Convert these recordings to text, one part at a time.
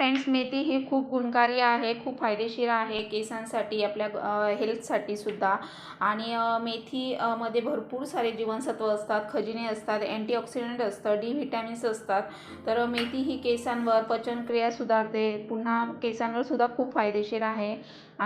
Friends मेथी ही खूप गुणकारी आहे खूप फायदेशीर आहे केसांसाठी आपल्या हेल्थसाठी सुद्धा. आणि मेथी मध्ये भरपूर सारे जीवनसत्व असतात खजिने असतात अँटीऑक्सिडंट असतं डी व्हिटॅमिन्स असतात. तर मेथी ही केसांवर पचनक्रिया सुधारते पुन्हा केसांवर सुद्धा खूप फायदेशीर आहे.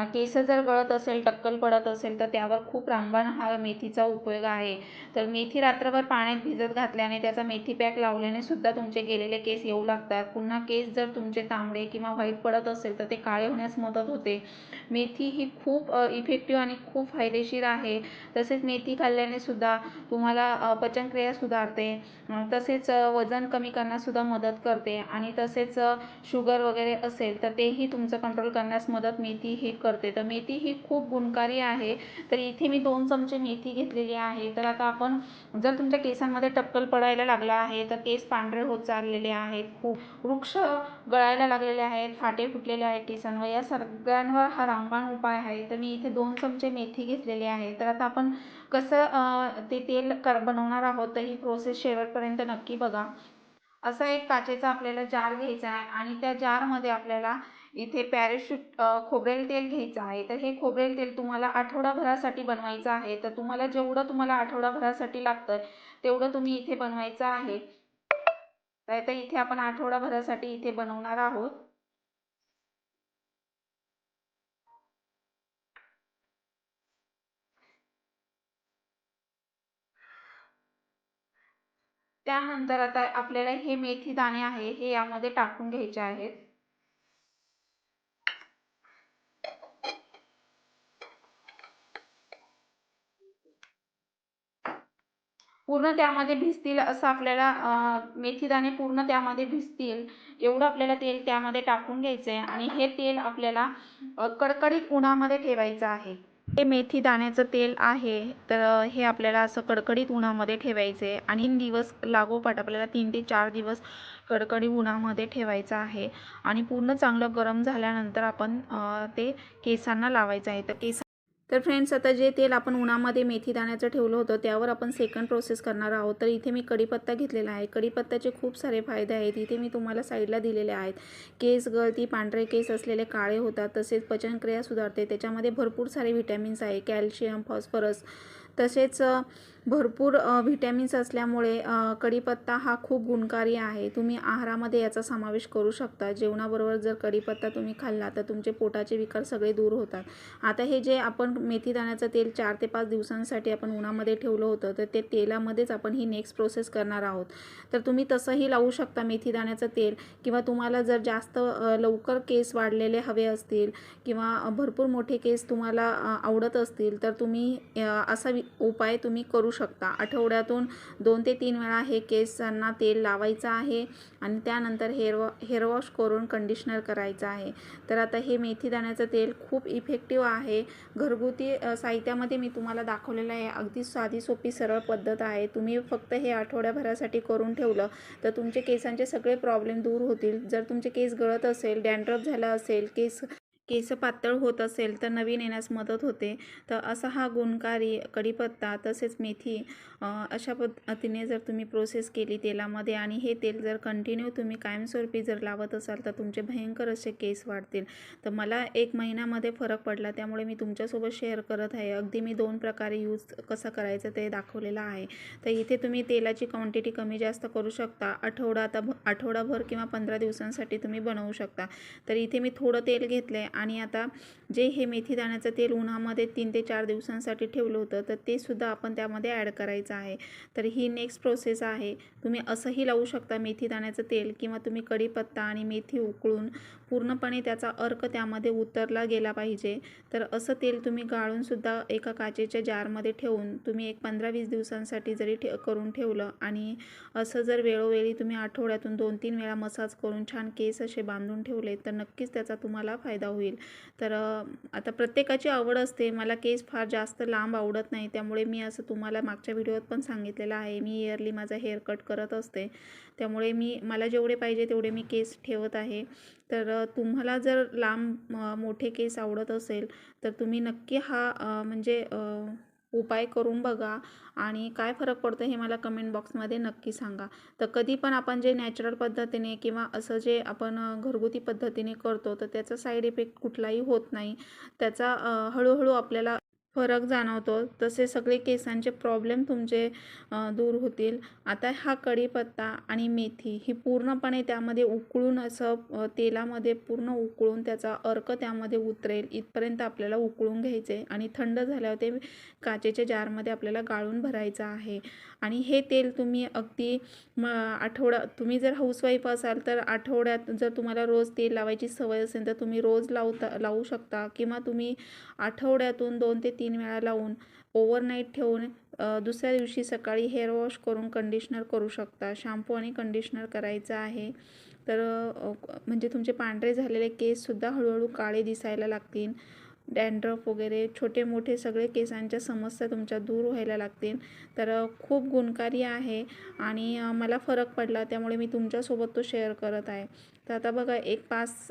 केस जर गळत असेल टक्कल पडत असेल तर त्यावर खूप रामबाण हा मेथीचा उपयोग आहे. तर मेथी रात्रभर पाण्यात भिजत घातल्याने त्याचा मेथी पॅक लावल्याने सुद्धा तुमचे गेलेले केस येऊ लागतात. पुन्हा केस जर तुमचे तांबडे किंवा व्हाईट पडत असेल तर ते काळे होण्यास मदत होते. मेथी ही खूप इफेक्टिव्ह आणि खूप फायदेशीर आहे. तसेच मेथी खाल्ल्याने सुद्धा तुम्हाला पचनक्रिया सुधारते. तसेच वजन कमी करण्यासुद्धा मदत करते. आणि तसेच शुगर वगैरे असेल तर तेही तुमचं कंट्रोल करण्यास मदत मेथी ही करते. तर मेथी ही खूप गुणकारी आहे. तर इथे मी दोन चमचे मेथी घेतलेली आहे. तर आता आपण जर तुमच्या केसांमध्ये टक्कल पडायला लागला आहे तर केस पांढरे होत चाललेले आहेत. खूप वृक्ष गळायला लागलेले आहेत फाटे फुटलेले आहेत केसांवर. या सगळ्यांवर हा रामबाण उपाय आहे. तर मी इथे दोन चमचे मेथी घेतलेली आहे. तर आता आपण कसं ते तेल कर बनवणार आहोत तर ही प्रोसेस शेवटपर्यंत नक्की बघा. असा एक काचेचा आपल्याला जार घ्यायचा आहे आणि त्या जारमध्ये आपल्याला इथे पॅरेशूट खोबरेल तेल घ्यायचं आहे. तर हे खोबरेल तेल तुम्हाला आठवडाभरासाठी बनवायचं आहे. तर तुम्हाला जेवढं तुम्हाला आठवडाभरासाठी लागतं तेवढं तुम्ही इथे बनवायचं आहे. तर इथे आपण आठवडाभरासाठी इथे बनवणार आहोत. त्यानंतर आता आपल्याला हे मेथी दाणे आहे हे यामध्ये टाकून घ्यायचे आहेत. पूर्ण त्यामध्ये भिजतील असं आपल्याला मेथीदाणे पूर्ण त्यामध्ये भिजतील. एवढं आपल्याला तेल त्यामध्ये टाकून घ्यायचं आहे आणि हे तेल आपल्याला कडकडीत उन्हामध्ये ठेवायचं आहे. हे मेथी दाण्याचं तेल आहे तर हे आपल्याला असं कडकडीत उन्हामध्ये ठेवायचे आणि तीन दिवस लागोपाठ आपल्याला तीन ते चार दिवस कडकडी उन्हामध्ये ठेवायचं आहे. आणि पूर्ण चांगलं गरम झाल्यानंतर आपण ते केसांना लावायचं आहे. तर केस तर फ्रेंड्स आता जे तेल आपण उन्हामध्ये मेथी दाण्याचं ठेवलं होतं त्यावर आपण सेकंड प्रोसेस करणार आहोत. तर इथे मी कढीपत्ता घेतलेला आहे. कढीपत्त्याचे खूप सारे फायदे आहेत. इथे मी तुम्हाला साईडला दिलेले आहेत. केस गळती पांढरे केस असलेले काळे होतात तसेच पचनक्रिया सुधारते. त्याच्यामध्ये भरपूर सारे व्हिटॅमिन्स आहे. कॅल्शियम फॉस्फरस तसेच भरपूर व्हिटॅमिन्स असल्यामुळे कढीपत्ता हा खूप गुणकारी आहे. तुम्ही आहारामध्ये याचा समावेश करू शकता. जेवणाबरोबर जर कढीपत्ता तुम्ही खाल्ला तर तुमचे पोटाचे विकार सगळे दूर होतात. आता हे जे आपण मेथी दाण्याचं तेल चार ते पाच दिवसांसाठी आपण उन्हामध्ये ठेवलं होतं तर ते तेलामध्येच आपण ही नेक्स्ट प्रोसेस करणार आहोत. तर तुम्ही तसंही लावू शकता मेथी दाण्याचं तेल. किंवा तुम्हाला जर जास्त लवकर केस वाढलेले हवे असतील किंवा भरपूर मोठे केस तुम्हाला आवडत असतील तर तुम्ही असा उपाय तुम्ही करू शकता. आठवड्यातून दोन ते तीन वेळा हे केसांना तेल लावायचं आहे आणि त्यानंतर हेअरवॉ हेअरवॉश हेअर वॉश करून कंडिशनर करायचं आहे. तर आता हे मेथी दाण्याचं तेल खूप इफेक्टिव्ह आहे. घरगुती साहित्यामध्ये मी तुम्हाला दाखवलेलं आहे. अगदी साधी सोपी सरळ पद्धत आहे. तुम्ही फक्त हे आठवड्याभरासाठी करून ठेवलं तर तुमचे केसांचे सगळे प्रॉब्लेम दूर होतील. जर तुमचे केस गळत असेल डॅन्ड्रफ झाला असेल केस केस पातळ होत असेल तर नवीन येण्यास मदत होते. तर असा हा गुणकारी कढीपत्ता तसेच मेथी अशा पद्धतीने जर तुम्ही प्रोसेस केली तेलामध्ये आणि हे तेल जर कंटिन्यू तुम्ही कायमस्वरूपी जर लावत असाल तर तुमचे भयंकर असे केस वाढतील. तर मला एक महिन्यामध्ये फरक पडला त्यामुळे मी तुमच्यासोबत शेअर करत आहे. अगदी मी दोन प्रकारे यूज कसा करायचं ते दाखवलेलं आहे. तर इथे तुम्ही तेलाची क्वांटिटी कमी जास्त करू शकता. आठवडा आता आठवडाभर किंवा पंधरा दिवसांसाठी तुम्ही बनवू शकता. तर इथे मी थोडं तेल घेतलं आणि आता जे हे मेथी दाण्याचं तेल उन्हामध्ये तीन ते चार दिवसांसाठी ठेवलं होतं तर ते सुद्धा आपण त्यामध्ये ॲड करायचं आहे. तर ही नेक्स्ट प्रोसेस आहे. तुम्ही असंही लावू शकता मेथी दाण्याचं तेल किंवा तुम्ही कढीपत्ता आणि मेथी उकळून पूर्णपणे त्याचा अर्क त्यामध्ये उतरला गेला पाहिजे. तर असं तेल तुम्ही गाळूनसुद्धा एका काचेच्या जारमध्ये ठेवून तुम्ही एक पंधरा वीस दिवसांसाठी जरी ठे करून ठेवलं आणि असं जर वेळोवेळी तुम्ही आठवड्यातून दोन तीन वेळा मसाज करून छान केस असे बांधून ठेवले तर नक्कीच त्याचा तुम्हाला फायदा होईल. तर आता प्रत्येकाची आवड असते. मला केस फार जास्त लांब आवडत नाही त्यामुळे मी असं तुम्हाला मागच्या व्हिडिओत पण सांगितलेलं आहे. मी इयरली माझा हेअर कट करत असते. त्यामुळे मी मला जेवढे पाहिजे तेवढे मी केस ठेवत आहे. तर तुम्हाला जर लांब मोठे केस आवडत असेल तर तुम्ही नक्की हा म्हणजे उपाय करून बघा. आणि काय फरक पडतो हे मला कमेंट बॉक्समध्ये नक्की सांगा. तर कधी पण आपण जे नॅचरल पद्धतीने किंवा असं जे आपण घरगुती पद्धतीने करतो तर त्याचा साईड इफेक्ट कुठलाही होत नाही. त्याचा हळूहळू आपल्याला फरक जाणवतो. तसे सगळे केसांचे प्रॉब्लेम तुमचे दूर होतील. आता हा कढीपत्ता आणि मेथी ही पूर्णपणे त्यामध्ये उकळून असं तेलामध्ये पूर्ण उकळून त्याचा अर्क त्यामध्ये उतरेल. इथपर्यंत आपल्याला उकळून घ्यायचे आणि थंड झाल्यावर ते काचेच्या जारमध्ये आपल्याला गाळून भरायचं आहे. आणि हे तेल तुम्ही अगदी म आठवडा तुम्ही जर हाऊसवाईफ असाल तर आठवड्यात जर तुम्हाला रोज तेल लावायची सवय असेल तर तुम्ही रोज लावता लावू शकता. किंवा तुम्ही आठवड्यातून दोन ते तीन तीन वेळा लावून ओव्हरनाईट ठेवून दुसऱ्या दिवशी सकाळी हेअर वॉश करून कंडिशनर करू शकता. शॅम्पू आणि कंडिशनर करायचं आहे. तर म्हणजे तुमचे पांढरे झालेले केससुद्धा हळूहळू काळे दिसायला लागतील. डॅन्ड्रफ वगैरे छोटे मोठे सगळे केसांच्या समस्या तुमच्या दूर व्हायला लागतील. तर खूप गुणकारी आहे आणि मला फरक पडला त्यामुळे मी तुमच्यासोबत तो शेअर करत आहे. तर आता बघा एक पाच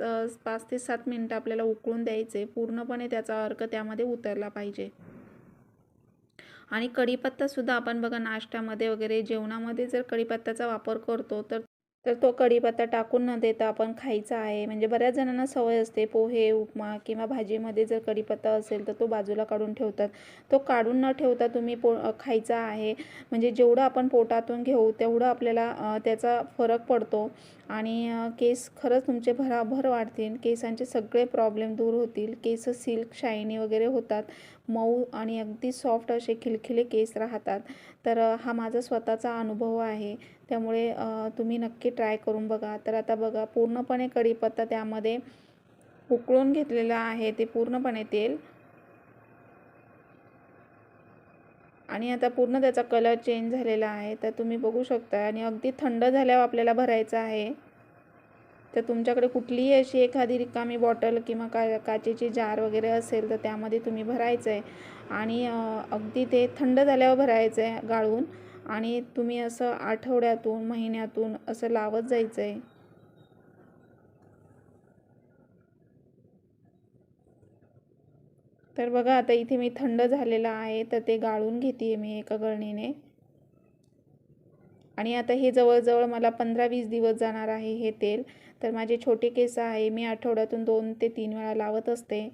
पाच ते सात मिनटं आपल्याला उकळून द्यायचे पूर्णपणे त्याचा अर्क त्यामध्ये उतरला पाहिजे. आणि कढीपत्तासुद्धा आपण बघा नाश्त्यामध्ये वगैरे जेवणामध्ये जर कढीपत्त्याचा वापर करतो तर तर तो कढीपत्ता टाकून न देता आपण खायचा आहे. म्हणजे बऱ्याच जणांना सवय असते पोहे उपमा किंवा भाजीमध्ये जर कढीपत्ता असेल तर तो बाजूला काढून ठेवतात. तो काढून न ठेवता तुम्ही पो खायचा आहे. म्हणजे जेवढं आपण पोटातून घेऊ तेवढं आपल्याला त्याचा फरक पडतो आणि केस खरंच तुमचे भराभर वाढतील. केसांचे सगळे प्रॉब्लेम दूर होतील. केस सिल्क शायनी वगैरे होतात. मऊ आणि अगदी सॉफ्ट असे खिलखिले केस राहतात. तर हा माझा स्वतःचा अनुभव आहे. त्यामुळे तुम्ही नक्की ट्राय करून बघा. तर आता बघा पूर्णपणे कढीपत्ता त्यामध्ये उकळून घेतलेला आहे ते पूर्णपणे तेल. आणि आता पूर्ण त्याचा कलर चेंज झालेला आहे. तर तुम्ही बघू शकता. आणि अगदी थंड झाल्यावर आपल्याला भरायचं आहे. तर तुमच्याकडे कुठलीही अशी एखादी रिकामी बॉटल किंवा का काचेची जार वगैरे असेल तर त्यामध्ये तुम्ही भरायचं आहे. आणि अगदी ते थंड झाल्यावर भरायचं आहे गाळून. आणि तुम्ही असं आठवड्यातून महिन्यातून असं लावत जायचं आहे तर बघा आता इथे मी थंड झालेलं आहे तर ते गाळून घेते मी एका गळणीने. आणि आता हे जवळजवळ मला पंधरा वीस दिवस जाणार आहे हे तेल. तर माझे छोटे केस आहे मी आठवड्यातून दोन ते तीन वेळा लावत असते.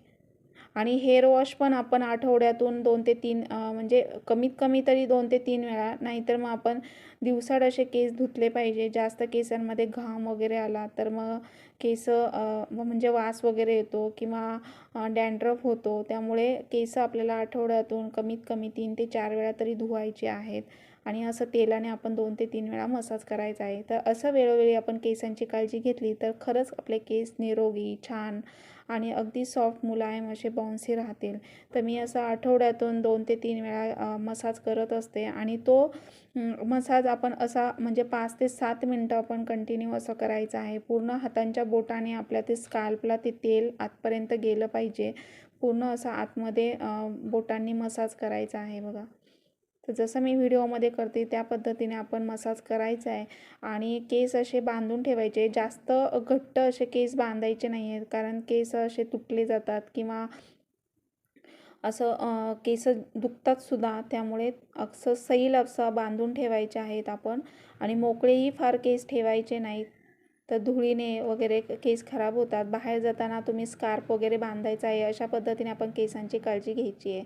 आणि हेअर वॉश पण आपण आठवड्यातून दोन ते तीन म्हणजे कमीत कमी तरी दोन ते तीन वेळा नाहीतर मग आपण दिवसाड असे केस धुतले पाहिजे. जास्त केसांमध्ये घाम वगैरे आला तर मग केस मग म्हणजे वास वगैरे येतो किंवा डॅन्ड्रफ होतो. त्यामुळे केस आपल्याला आठवड्यातून कमीत कमी तीन ते चार वेळा तरी धुवायचे आहेत. आणि असं तेलाने आपण दोन ते तीन वेळा मसाज करायचा आहे. तर असं वेळोवेळी आपण केसांची काळजी घेतली तर खरंच आपले केस निरोगी छान आणि अगदी सॉफ्ट मुलायम असे बाउन्सी राहतील. तर मी असं आठवड्यातून दोन ते तीन वेळा मसाज करत असते आणि तो मसाज आपण असा म्हणजे पाच ते सात मिनटं आपण कंटिन्यू असं करायचं आहे. पूर्ण हातांच्या बोटाने आपल्या ते स्काल्पला ते तेल आतपर्यंत गेलं पाहिजे. पूर्ण असं आतमध्ये बोटांनी मसाज करायचा आहे बघा. तर जसं मी व्हिडिओमध्ये करते त्या पद्धतीने आपण मसाज करायचा आहे. आणि केस असे बांधून ठेवायचे. जास्त घट्ट असे केस बांधायचे नाही आहेत कारण केस असे तुटले जातात किंवा असं केस दुखतात सुद्धा. त्यामुळे असं सैल असं बांधून ठेवायचे आहेत आपण. आणि मोकळेही फार केस ठेवायचे नाहीत. तर धुळीने वगैरे केस खराब होतात. बाहेर जाताना तुम्ही स्कार्फ वगैरे बांधायचा आहे. अशा पद्धतीने आपण केसांची काळजी घ्यायची आहे.